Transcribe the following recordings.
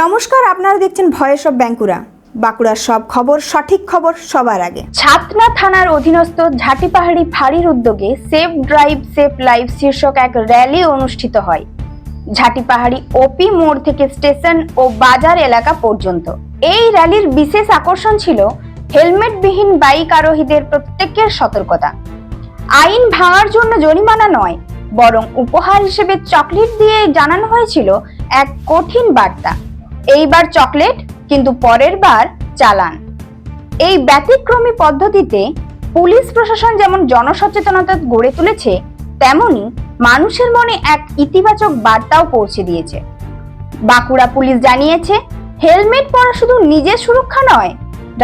নমস্কার, আপনারা দেখছেন ভয়েস অফ ব্যাঙ্কুরা। বাঁকুড়ার সব খবর, সঠিক খবর সবার আগে। ছাতনা থানার অধীনস্থ ঝাটিপাহাড়ি ফাঁড়ির উদ্যোগে সেফ ড্রাইভ, সেফ লাইফ শীর্ষক এক র্যালি অনুষ্ঠিত হয়। ঝাটিপাহাড়ি ওপি মোড় থেকে স্টেশন ও বাজার এলাকা পর্যন্ত। এই র্যালির বিশেষ আকর্ষণ ছিল হেলমেটবিহীন বাইক আরোহীদের প্রত্যেকের সতর্কতা। আইন ভাঙার জন্য জরিমানা নয়, বরং উপহার হিসেবে চকলেট দিয়ে জানানো হয়েছিল এক কঠিন বার্তা। এইবার চকলেট, কিন্তু পরের বার চালান। এই ব্যতিক্রমী পদ্ধতিতে পুলিশ প্রশাসন যেমন জনসচেতনতা গড়ে তুলেছে, তেমনি মানুষের মনে এক ইতিবাচক বার্তাও পৌঁছে দিয়েছে। বাঁকুড়া পুলিশ জানিয়েছে, হেলমেট পরা শুধু নিজের সুরক্ষা নয়,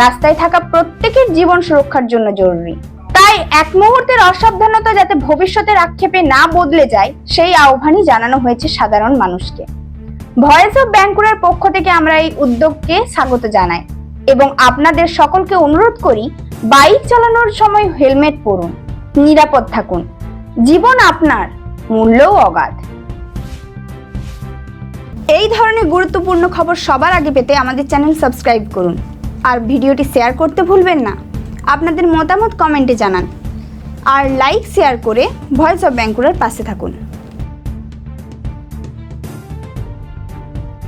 রাস্তায় থাকা প্রত্যেকের জীবন সুরক্ষার জন্য জরুরি। তাই এক মুহূর্তের অসাবধানতা যাতে ভবিষ্যতের আক্ষেপে না বদলে যায়, সেই আহ্বানই জানানো হয়েছে সাধারণ মানুষকে। ভয়েস অফ ব্যাঙ্কুরার পক্ষ থেকে আমরা এই উদ্যোগকে স্বাগত জানাই এবং আপনাদের সকলকে অনুরোধ করি বাইক চালানোর সময় হেলমেট পরুন, নিরাপদ থাকুন। জীবন আপনার মূল্যও অগাধ। এই ধরনের গুরুত্বপূর্ণ খবর সবার আগে পেতে আমাদের চ্যানেল সাবস্ক্রাইব করুন। আর ভিডিওটি শেয়ার করতে ভুলবেন না। আপনাদের মতামত কমেন্টে জানান। আর লাইক শেয়ার করে ভয়েস অফ ব্যাঙ্কুরার পাশে থাকুন।